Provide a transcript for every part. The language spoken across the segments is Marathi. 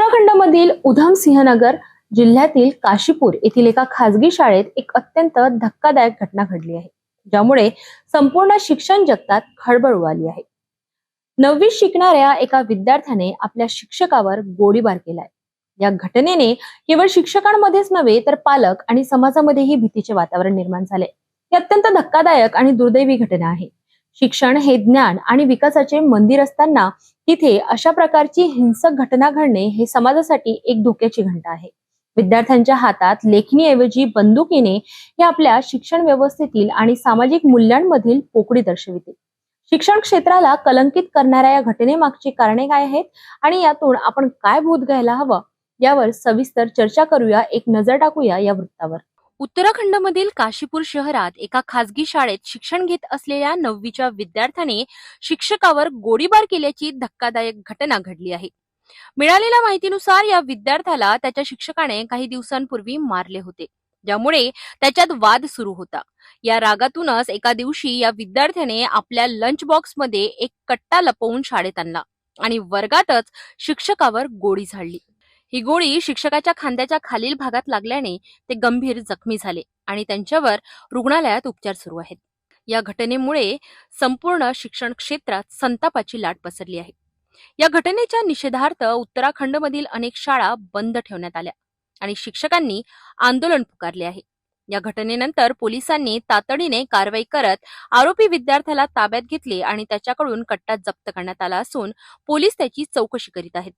उत्तराखंडमधील उधमसिंहनगर जिल्ह्यातील काशीपूर येथील एका खासगी शाळेत एक अत्यंत धक्कादायक घटना घडली आहे ज्यामुळे संपूर्ण शिक्षण जगतात खळबळ उडाली आहे. नववी शिकणाऱ्या एका विद्यार्थ्याने आपल्या शिक्षकावर गोळीबार केलाय. या घटनेने केवळ शिक्षकांमध्येच नव्हे तर पालक आणि समाजामध्येही भीतीचे वातावरण निर्माण झाले. ही अत्यंत धक्कादायक आणि दुर्दैवी घटना आहे. शिक्षण हे ज्ञान आणि विकासाचे मंदिर असताना तिथे अशा प्रकारची हिंसक घटना घडणे हे समाजासाठी एक धोक्याची घंटा आहे. विद्यार्थ्यांच्या हातात लेखणीऐवजी बंदुकीने हे आपल्या शिक्षण व्यवस्थेतील आणि सामाजिक मूल्यांमधील पोकळी दर्शविते. शिक्षण क्षेत्राला कलंकित करणाऱ्या या घटनेमागची कारणे काय आहेत आणि यातून आपण काय बोध घ्यायला हवं यावर सविस्तर चर्चा करूया. एक नजर टाकूया या वृत्तावर. उत्तराखंडमधील काशीपूर शहरात एका खासगी शाळेत शिक्षण घेत असलेल्या नववीच्या विद्यार्थ्याने शिक्षकावर गोळीबार केल्याची धक्कादायक घटना घडली आहे. मिळालेल्या माहितीनुसार या विद्यार्थ्याला त्याच्या शिक्षकाने काही दिवसांपूर्वी मारले होते ज्यामुळे त्याच्यात वाद सुरू होता. या रागातूनच एका दिवशी या विद्यार्थ्याने आपल्या लंच बॉक्समध्ये एक कट्टा लपवून शाळेत आणला आणि वर्गातच शिक्षकावर गोळी झाडली. ही गोळी शिक्षकाच्या खांद्याच्या खालील भागात लागल्याने ते गंभीर जखमी झाले आणि त्यांच्यावर रुग्णालयात उपचार सुरू आहेत. या घटनेमुळे संपूर्ण शिक्षण क्षेत्रात संतापाची लाट पसरली आहे. या घटनेच्या निषेधार्थ उत्तराखंडमधील अनेक शाळा बंद ठेवण्यात आल्या आणि शिक्षकांनी आंदोलन पुकारले आहे. या घटनेनंतर पोलिसांनी तातडीने कारवाई करत आरोपी विद्यार्थ्याला ताब्यात घेतले आणि त्याच्याकडून कट्टा जप्त करण्यात आला असून पोलीस त्याची चौकशी करीत आहेत.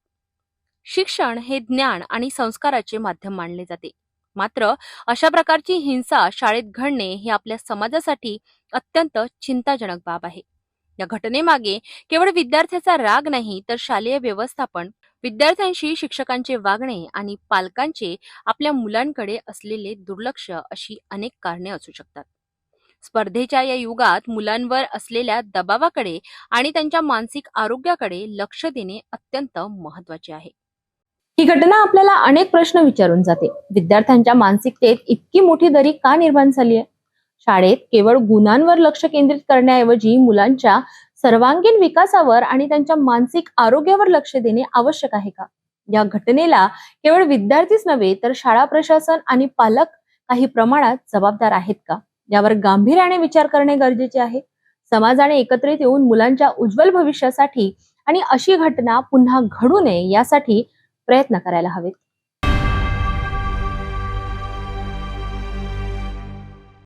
शिक्षण हे ज्ञान आणि संस्काराचे माध्यम मानले जाते. मात्र अशा प्रकारची हिंसा शाळेत घडणे हे आपल्या समाजासाठी अत्यंत चिंताजनक बाब आहे. या घटनेमागे केवळ विद्यार्थ्याचा राग नाही तर शालेय व्यवस्थापन विद्यार्थ्यांशी शिक्षकांचे वागणे आणि पालकांचे आपल्या मुलांकडे असलेले दुर्लक्ष अशी अनेक कारणे असू शकतात. स्पर्धेच्या या युगात मुलांवर असलेल्या दबावाकडे आणि त्यांच्या मानसिक आरोग्याकडे लक्ष देणे अत्यंत महत्त्वाचे आहे. ही घटना आपल्याला अनेक प्रश्न विचारून जाते. विद्यार्थ्यांच्या मानसिकतेत इतकी मोठी दरी का निर्माण झाली आहे? शाळेत केवळ गुणांवर लक्ष केंद्रित करण्याऐवजी मुलांच्या सर्वांगीण विकासावर आणि त्यांच्या मानसिक आरोग्यावर लक्ष देणे आवश्यक आहे का? या घटनेला केवळ विद्यार्थीच नव्हे तर शाळा प्रशासन आणि पालक काही प्रमाणात जबाबदार आहेत का? यावर गांभीर्याने विचार करणे गरजेचे आहे. समाजाने एकत्रित येऊन मुलांच्या उज्ज्वल भविष्यासाठी आणि अशी घटना पुन्हा घडू नये यासाठी प्रयत्न करायला हवेत.